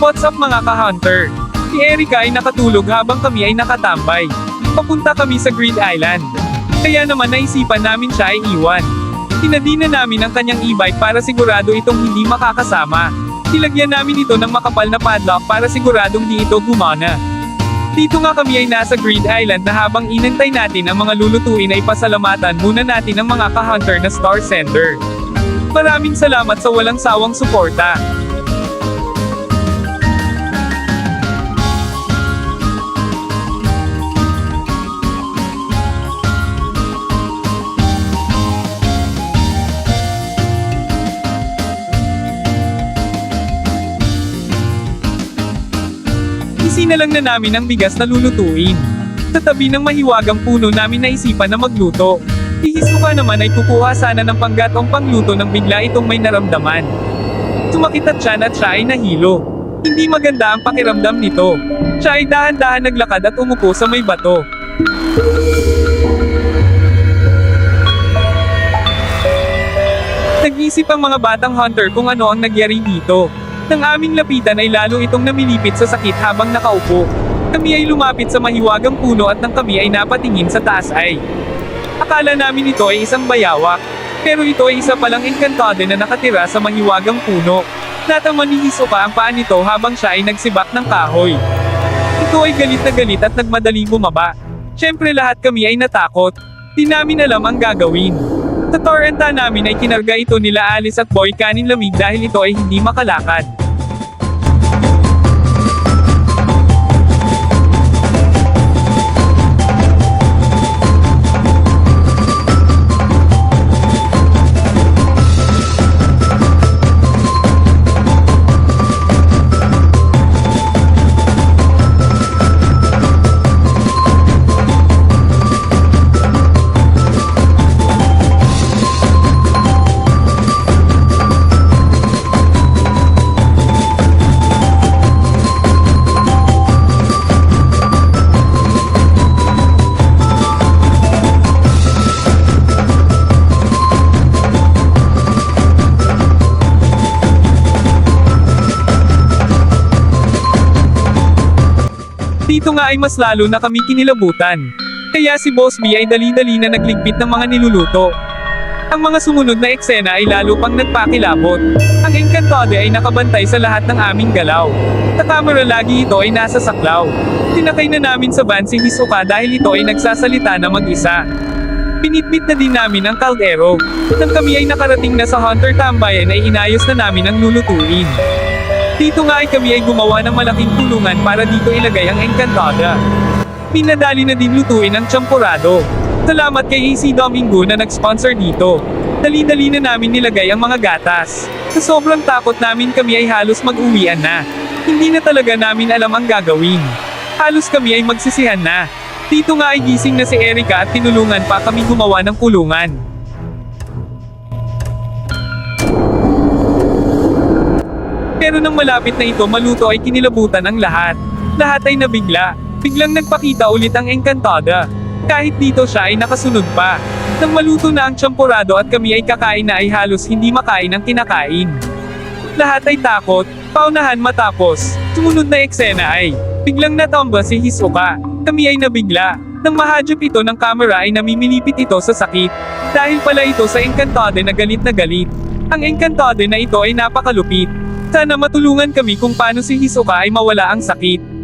What's up mga ka-hunter? Si Erika ay nakatulog habang kami ay nakatambay. Papunta kami sa Grid Island. Kaya naman naisipan namin siya ay iwan. Tinadina namin ang kanyang e-bike para sigurado itong hindi makakasama. Nilagyan namin ito ng makapal na padlock para siguradong di ito gumana. Dito nga kami ay nasa Grid Island na habang inantay natin ang mga lulutuin ay pasalamatan muna natin ang mga ka-hunter na Star Sender. Maraming salamat sa walang sawang suporta. Isinalang na namin ang bigas na lulutuin. Sa tabi ng mahiwagang puno namin naisipan na magluto. Ihisuka naman ay kukuha sana ng panggatong pangluto nang bigla itong may naramdaman. Sumakit at siya at siya ay nahilo. Hindi maganda ang pakiramdam nito. Siya ay dahan-dahan naglakad at umupo sa may bato. Nag-isip ang mga batang hunter kung ano ang nagyari dito. Nang aming lapitan ay lalo itong namilipit sa sakit habang nakaupo. Kami ay lumapit sa mahiwagang puno at nang kami ay napatingin sa taas ay. Akala namin ito ay isang bayawak. Pero ito ay isa palang engkantado na nakatira sa mahiwagang puno. Nataman ni Hisoka ang paa nito habang siya ay nagsibak ng kahoy. Ito ay galit na galit at nagmadaling bumaba. Siyempre lahat kami ay natakot. Di namin alam ang gagawin. Sa torrenta namin ay kinarga ito nila Alice at Boy kanin lamig dahil ito ay hindi makalakad. Dito nga ay mas lalo na kami kinilabutan. Kaya si Boss B ay dali-dali na nagligpit ng mga niluluto. Ang mga sumunod na eksena ay lalo pang nagpakilabot. Ang Encantade ay nakabantay sa lahat ng aming galaw. Sa camera lagi ito ay nasa saklaw. Tinakay na namin sa van si Hisoka dahil ito ay nagsasalita na mag-isa. Pinitbit na din namin ang kaldero. Nang kami ay nakarating na sa Hunter Tambayan ay inayos na namin ang lulutuin. Dito nga ay kami ay gumawa ng malaking kulungan para dito ilagay ang Encantada. Pinadali na din lutuin ang champurado. Salamat kay AC Domingo na nag-sponsor dito. Dali-dali na namin nilagay ang mga gatas. Sa sobrang takot namin kami ay halos mag-uwian na. Hindi na talaga namin alam ang gagawin. Halos kami ay magsisihan na. Dito nga ay gising na si Erika at tinulungan pa kami gumawa ng kulungan. Pero nang malapit na ito maluto ay kinilabutan ang lahat. Lahat ay nabigla. Biglang nagpakita ulit ang Encantada. Kahit dito siya ay nakasunod pa. Nang maluto na ang champurado at kami ay kakain na ay halos hindi makain ang kinakain. Lahat ay takot, paunahan matapos. Sumunod na eksena ay, biglang natamba si Hisoka. Kami ay nabigla. Nang mahadjop ito ng camera ay namimilipit ito sa sakit. Dahil pala ito sa Encantade na galit na galit. Ang Encantade na ito ay napakalupit. Sana matulungan kami kung paano si Hisoka ay mawala ang sakit.